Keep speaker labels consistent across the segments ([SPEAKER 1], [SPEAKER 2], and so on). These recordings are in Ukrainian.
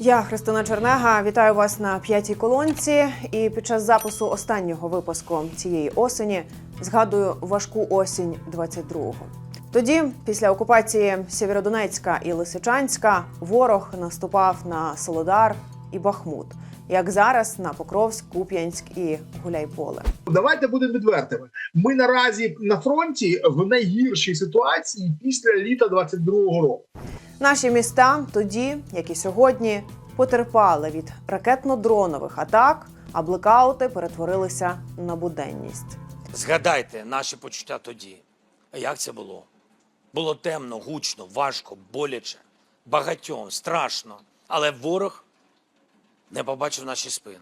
[SPEAKER 1] Я Христина Чернега. Вітаю вас на п'ятій колонці. І під час запису останнього випуску цієї осені згадую важку осінь 22-го. Тоді, після окупації Сєвєродонецька і Лисичанська, ворог наступав на Солодар і Бахмут, як зараз на Покровськ, Куп'янськ і Гуляйполе.
[SPEAKER 2] Давайте будемо відвертими. Ми наразі на фронті в найгіршій ситуації після літа 22-го року.
[SPEAKER 1] Наші міста тоді, як і сьогодні, потерпали від ракетно-дронових атак, а блекаути перетворилися на буденність.
[SPEAKER 3] Згадайте наші почуття тоді. А як це було? Було темно, гучно, важко, боляче, багатьом, страшно. Але ворог не побачив наші спини.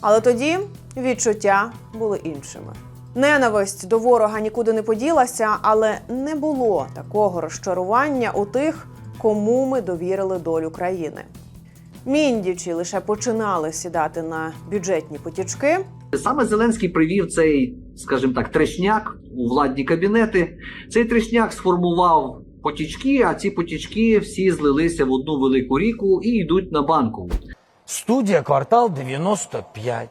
[SPEAKER 1] Але тоді відчуття були іншими. Ненависть до ворога нікуди не поділася, але не було такого розчарування у тих, кому ми довірили долю країни. Міндічі лише починали сідати на бюджетні потічки,
[SPEAKER 4] Саме Зеленський привів цей, скажімо так, трешняк у владні кабінети. Цей трешняк сформував потічки, а ці потічки всі злилися в одну велику ріку і йдуть на банкову.
[SPEAKER 3] Студія квартал 95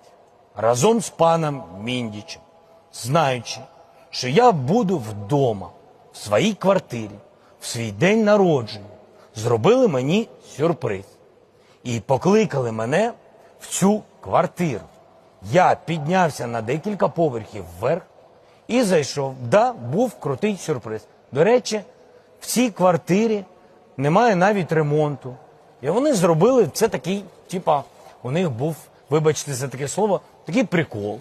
[SPEAKER 3] разом з паном Міндічем, знаючи, що я буду вдома, в своїй квартирі, в свій день народження, зробили мені сюрприз і покликали мене в цю квартиру. Я піднявся на декілька поверхів вверх і зайшов. Да, був крутий сюрприз. До речі, в цій квартирі немає навіть ремонту. І вони зробили це такий, типа, у них був, вибачте за таке слово, такий прикол.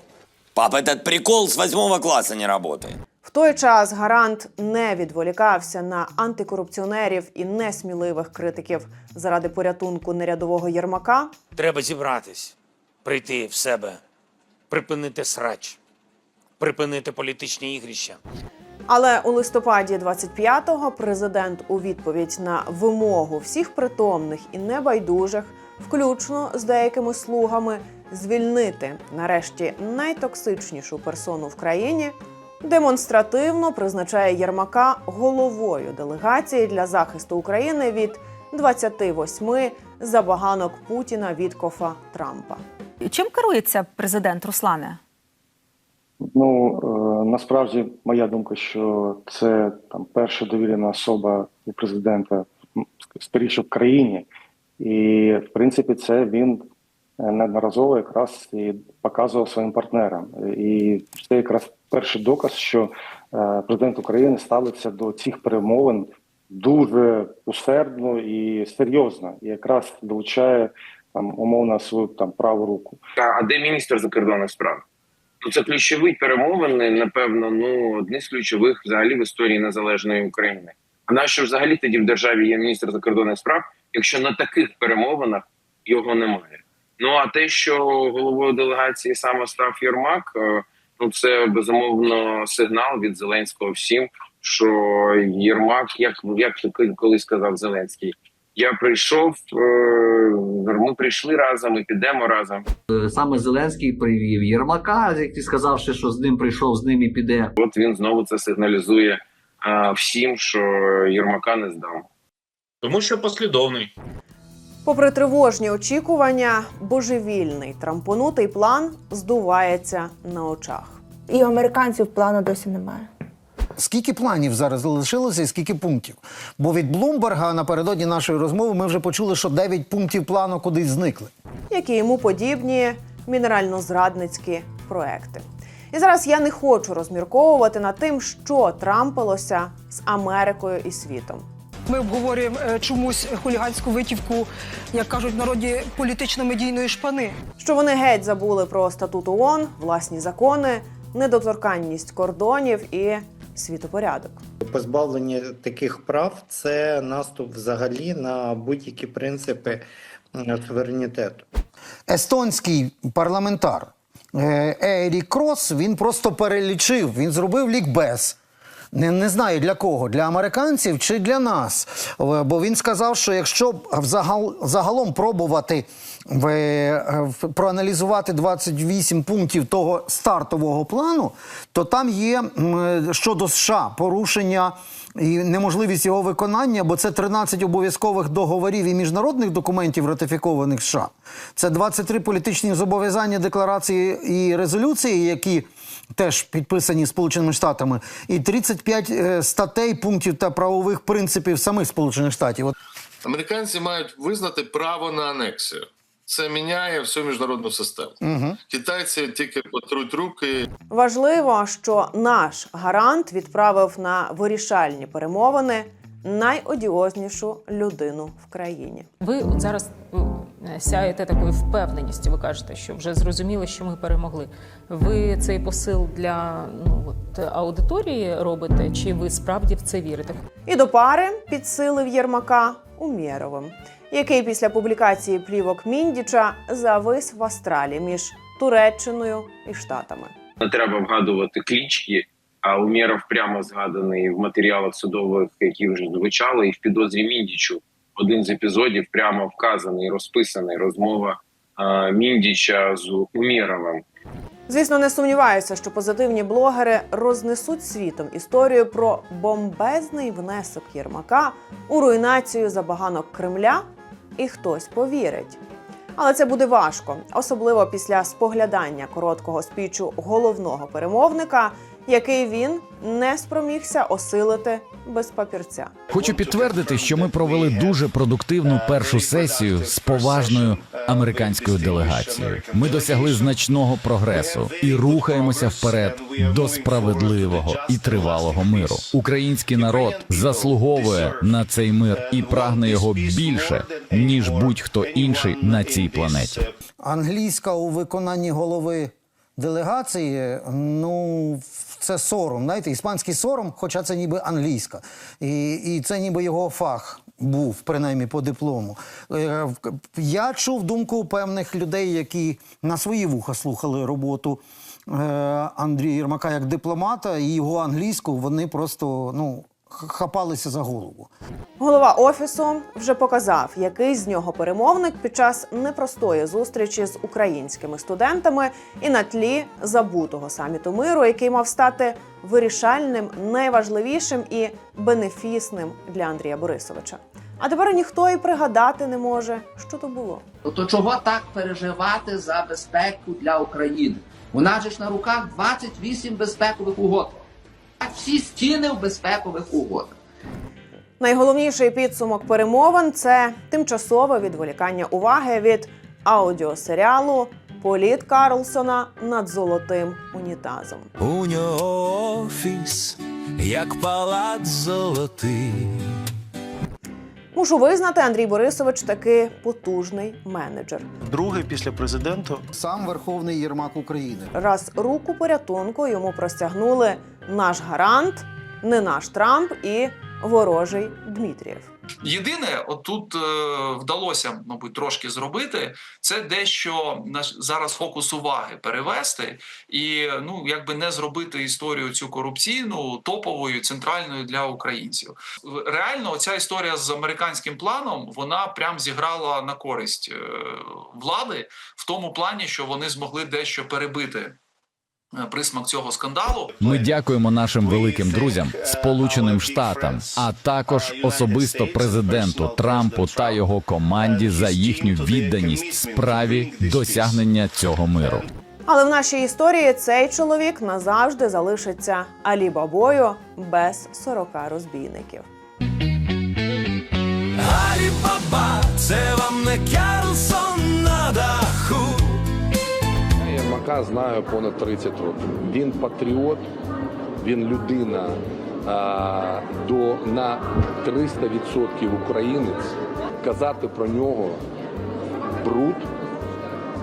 [SPEAKER 5] Пап, этот прикол с восьмого класса не работает.
[SPEAKER 1] В той час гарант не відволікався на антикорупціонерів і несміливих критиків заради порятунку нерядового Єрмака.
[SPEAKER 3] Треба зібратись, прийти в себе, припинити срач, припинити політичні ігрища.
[SPEAKER 1] Але у листопаді 25-го президент у відповідь на вимогу всіх притомних і небайдужих, включно з деякими слугами, звільнити нарешті найтоксичнішу персону в країні, демонстративно призначає Єрмака головою делегації для захисту України від 28 забаганок Путіна Віткофа Трампа.
[SPEAKER 6] Чим керується президент Руслане?
[SPEAKER 7] Ну е, насправді моя думка, що це там перша довірена особа у президента скоріше в країні, і в принципі це він е, неодноразово якраз і показував своїм партнерам. І це якраз перший доказ, що е, президент України ставиться до цих перемовин дуже усердно і серйозно, і якраз долучає там умовно свою там праву руку.
[SPEAKER 8] А де міністр закордонних справ? Ну це ключові перемовини, напевно, ну одні з ключових взагалі в історії незалежної України. А нащо взагалі тоді в державі є міністр закордонних справ, якщо на таких перемовинах його немає? Ну а те, що головою делегації саме став Єрмак, е, ну це безумовно сигнал від Зеленського всім, що Єрмак, як як колись сказав Зеленський, я прийшов, е, ми прийшли разом і підемо разом.
[SPEAKER 4] Е, Саме Зеленський привів Єрмака, який сказавши, що з ним прийшов, з ним і піде.
[SPEAKER 8] От він знову це сигналізує а, всім, що Єрмака не здам.
[SPEAKER 9] Тому що послідовний.
[SPEAKER 1] Попри тривожні очікування, божевільний трампонутий план здувається на очах.
[SPEAKER 10] І у американців плану досі немає.
[SPEAKER 11] Скільки планів зараз залишилося і скільки пунктів? Бо від Блумберга напередодні нашої розмови ми вже почули, що 9 пунктів плану кудись зникли.
[SPEAKER 1] як і йому подібні мінерально-зрадницькі проекти. І зараз я не хочу розмірковувати над тим, що трампилося з Америкою і світом.
[SPEAKER 12] Ми обговорюємо е, чомусь хуліганську витівку, як кажуть в народі, політично-медійної шпани.
[SPEAKER 1] Що вони геть забули про статут ООН, власні закони, недоторканність кордонів і світопорядок.
[SPEAKER 13] Позбавлення таких прав це наступ взагалі на будь-які принципи суверенітету.
[SPEAKER 11] Естонський парламентар е, Ерік Крос він просто перелічив, він зробив лікбез. Не, не знаю для кого, для американців чи для нас. Е, Бо він сказав, що якщо взагал, загалом пробувати в, е, в- проаналізувати 28 пунктів того стартового плану, то там є щодо США порушення і неможливість його виконання, бо це 13 обов'язкових договорів і міжнародних документів, ратифікованих США. Це 23 політичні зобов'язання, декларації і резолюції, які теж підписані Сполученими Штатами, і 35 е, статей, пунктів та правових принципів самих Сполучених Штатів. От
[SPEAKER 14] Американці мають визнати право на анексію. Це міняє всю міжнародну систему.
[SPEAKER 11] Угу.
[SPEAKER 14] Китайці тільки потруть руки.
[SPEAKER 1] Важливо, що наш гарант відправив на вирішальні перемовини найодіознішу людину в країні.
[SPEAKER 15] Ви от зараз сяєте такою впевненістю. Ви кажете, що вже зрозуміли, що ми перемогли. Ви цей посил для ну от аудиторії робите, чи ви справді в це вірите?
[SPEAKER 1] І до пари підсилив Єрмака Умєровим, який після публікації плівок Міндіча завис в астралі між Туреччиною і Штатами.
[SPEAKER 8] Не треба вгадувати клічки, а Умєров прямо згаданий в матеріалах судових, які вже звучали, і в підозрі Міндічу. Один з епізодів прямо вказаний, розписаний розмова Міндіча з Умєровим.
[SPEAKER 1] Звісно, не сумніваюся, що позитивні блогери рознесуть світом історію про бомбезний внесок Єрмака у руйнацію забаганок Кремля, і хтось повірить. Але це буде важко, особливо після споглядання короткого спічу головного перемовника, який він не спромігся осилити без папірця.
[SPEAKER 16] Хочу підтвердити, що ми провели дуже продуктивну першу сесію з поважною американською делегацією. Ми досягли значного прогресу і рухаємося вперед до справедливого і тривалого миру. Український народ заслуговує на цей мир і прагне його більше ніж будь-хто інший на цій планеті.
[SPEAKER 11] англійська у виконанні голови делегації, ну це сором. Знаєте, іспанський сором, хоча це ніби англійська. І, і це ніби його фах був, принаймні по диплому. Е, Я чув думку певних людей, які на свої вуха слухали роботу е, Андрія Єрмака як дипломата, і його англійську вони просто ну, хапалися за голову.
[SPEAKER 1] Голова офісу вже показав, який з нього перемовник під час непростої зустрічі з українськими студентами і на тлі забутого саміту миру, який мав стати вирішальним, найважливішим і бенефісним для Андрія Борисовича. А тепер ніхто і пригадати не може, що то було.
[SPEAKER 17] То чого так переживати за безпеку для України? У нас ж на руках 28 безпекових угод. Всі стіни в безпекових угодах.
[SPEAKER 1] Найголовніший підсумок перемовин це тимчасове відволікання уваги від аудіосеріалу Політ Карлсона над золотим унітазом.
[SPEAKER 18] У нього офіс, як палац золотий.
[SPEAKER 1] Мушу визнати, Андрій Борисович таки потужний менеджер.
[SPEAKER 11] Другий після президента сам Верховний Єрмак України.
[SPEAKER 1] Раз руку порятунку йому простягнули наш гарант, не наш Трамп і ворожий Дмитрієв.
[SPEAKER 19] Єдине, отут е, вдалося, мабуть, трошки зробити, це дещо зараз фокус уваги перевести і ну якби не зробити історію цю корупційну топовою центральною для українців. Реально, ця історія з американським планом вона прям зіграла на користь е, влади в тому плані, що вони змогли дещо перебити присмак цього скандалу.
[SPEAKER 16] Ми дякуємо нашим великим друзям, Сполученим Штатам, а також особисто президенту Трампу та його команді за їхню відданість справі досягнення цього миру.
[SPEAKER 1] Але в нашій історії цей чоловік назавжди залишиться Алібабою без 40 розбійників.
[SPEAKER 18] Алі-баба, це вам не Карлсон
[SPEAKER 20] Я знаю понад 30 років. Він патріот, він людина а, до на 300% українець. Казати про нього бруд.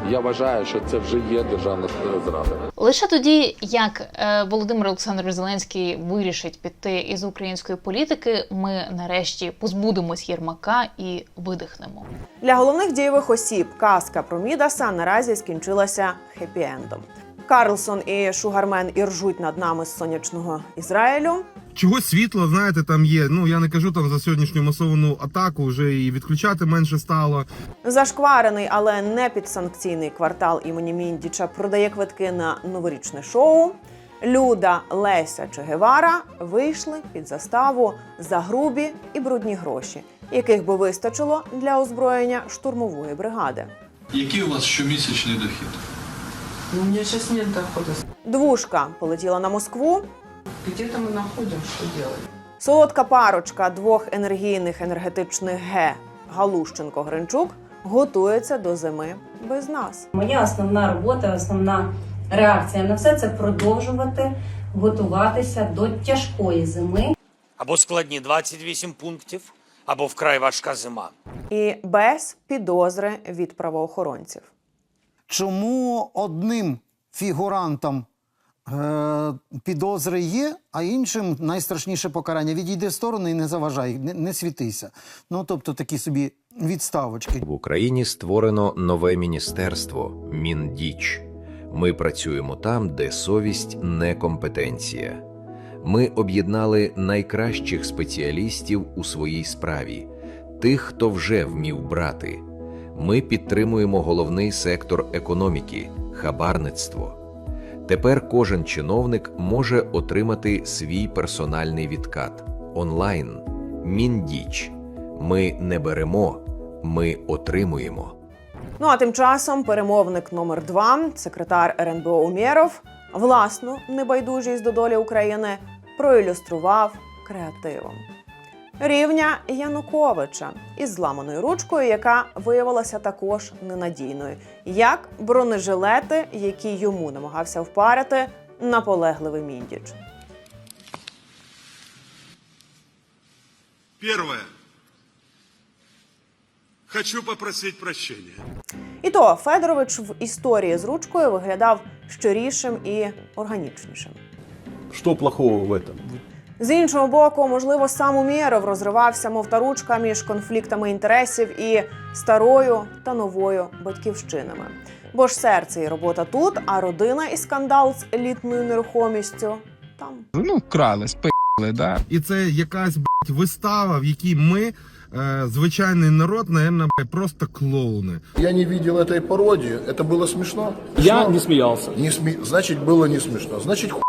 [SPEAKER 20] Я вважаю, що це вже є державна зрада.
[SPEAKER 21] Лише тоді, як е, Володимир Олександрович Зеленський вирішить піти із української політики, ми нарешті позбудемось Єрмака і видихнемо.
[SPEAKER 1] Для головних дієвих осіб казка про Мідаса наразі скінчилася хеппі-ендом. Карлсон і Шугармен іржуть над нами з сонячного Ізраїлю.
[SPEAKER 22] Чого світло, знаєте, там є. Ну я не кажу там за сьогоднішню масовану атаку, вже і відключати менше стало.
[SPEAKER 1] Зашкварений, але не підсанкційний квартал імені Міндіча продає квитки на новорічне шоу. Люда, Леся чи Гевара вийшли під заставу за грубі і брудні гроші, яких би вистачило для озброєння штурмової бригади.
[SPEAKER 23] Який у вас щомісячний дохід?
[SPEAKER 24] У меня сейчас нет дохода.
[SPEAKER 1] Двушка полетіла на Москву.
[SPEAKER 24] Где-то мы находим, что делать.
[SPEAKER 1] Солодка парочка двох енергійних енергетичних Г Галущенко Гринчук готується до зими без нас.
[SPEAKER 25] Моя основна робота, основна реакція на все це продовжувати готуватися до тяжкої зими.
[SPEAKER 3] Або складні 28 пунктів, або вкрай важка зима.
[SPEAKER 1] І без підозри від правоохоронців.
[SPEAKER 11] Чому одним фігурантам е, підозри є, а іншим найстрашніше покарання відійди в сторону і не заважай, не, не світися. Ну тобто такі собі відставочки.
[SPEAKER 26] В Україні створено нове міністерство Міндіч. Ми працюємо там, де совість не компетенція. Ми об'єднали найкращих спеціалістів у своїй справі, тих, хто вже вмів брати. Ми підтримуємо головний сектор економіки хабарництво. Тепер кожен чиновник може отримати свій персональний відкат онлайн. Міндіч. Ми не беремо, ми отримуємо.
[SPEAKER 1] Ну а тим часом перемовник номер 2 секретар РНБО Умєров, власну небайдужість до долі України проілюстрував креативом. Рівня Януковича із зламаною ручкою, яка виявилася також ненадійною, як бронежилети, які йому намагався впарити наполегливий міндіч.
[SPEAKER 27] Первое. Хочу попросить прощения.
[SPEAKER 1] І то Федорович в історії з ручкою виглядав щирішим і органічнішим.
[SPEAKER 28] Что плохого в этом?
[SPEAKER 1] З іншого боку, можливо, сам Умєров розривався, мов та ручка між конфліктами інтересів і старою та новою батьківщинами. Бо ж серце і робота тут, а родина і скандал з елітною нерухомістю там.
[SPEAKER 22] Ну, крали, спили, да. І це якась блядь, вистава, в якій ми, е, звичайний народ, наверное, блядь, просто клоуни.
[SPEAKER 29] Я не видел этой пародии. Это было смешно?
[SPEAKER 28] Я не смеялся.
[SPEAKER 29] Не сме... Значит, было не смешно. Значит, хуевая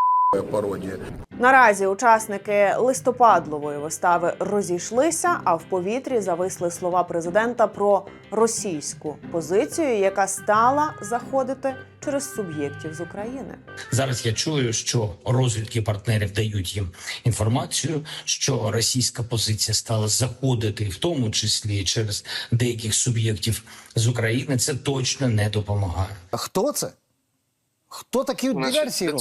[SPEAKER 29] пародия.
[SPEAKER 1] Наразі учасники листопадлової вистави розійшлися, а в повітрі зависли слова президента про російську позицію, яка стала заходити через суб'єктів з України.
[SPEAKER 30] Зараз я чую, що розвідки партнерів дають їм інформацію, що російська позиція стала заходити, в тому числі через деяких суб'єктів з України. Це точно не допомагає.
[SPEAKER 11] Хто це? Хто такі
[SPEAKER 14] Значить,
[SPEAKER 11] диверсії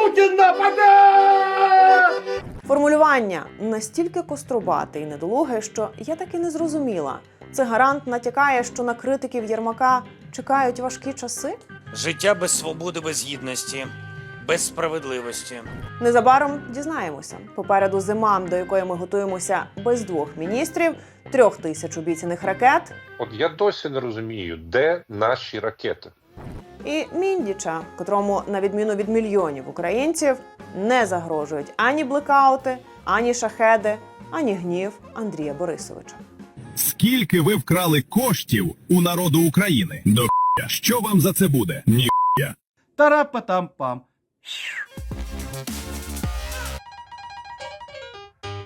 [SPEAKER 22] Путін нападе!
[SPEAKER 1] Формулювання настільки кострубате і недолуге, що я так і не зрозуміла. Це гарант натякає, що на критиків Єрмака чекають важкі часи.
[SPEAKER 3] Життя без свободи, без гідності, без справедливості.
[SPEAKER 1] Незабаром дізнаємося. Попереду зима, до якої ми готуємося без двох міністрів, трьох тисяч обіцяних ракет
[SPEAKER 31] От я досі не розумію, де наші ракети.
[SPEAKER 1] І міндіча, котрому, на відміну від мільйонів українців, не загрожують ані блекаути, ані шахеди, ані гнів Андрія Борисовича.
[SPEAKER 22] Скільки ви вкрали коштів у народу України? До. Що вам за це буде? Ні. хуя.
[SPEAKER 32] Тара-па-там-пам.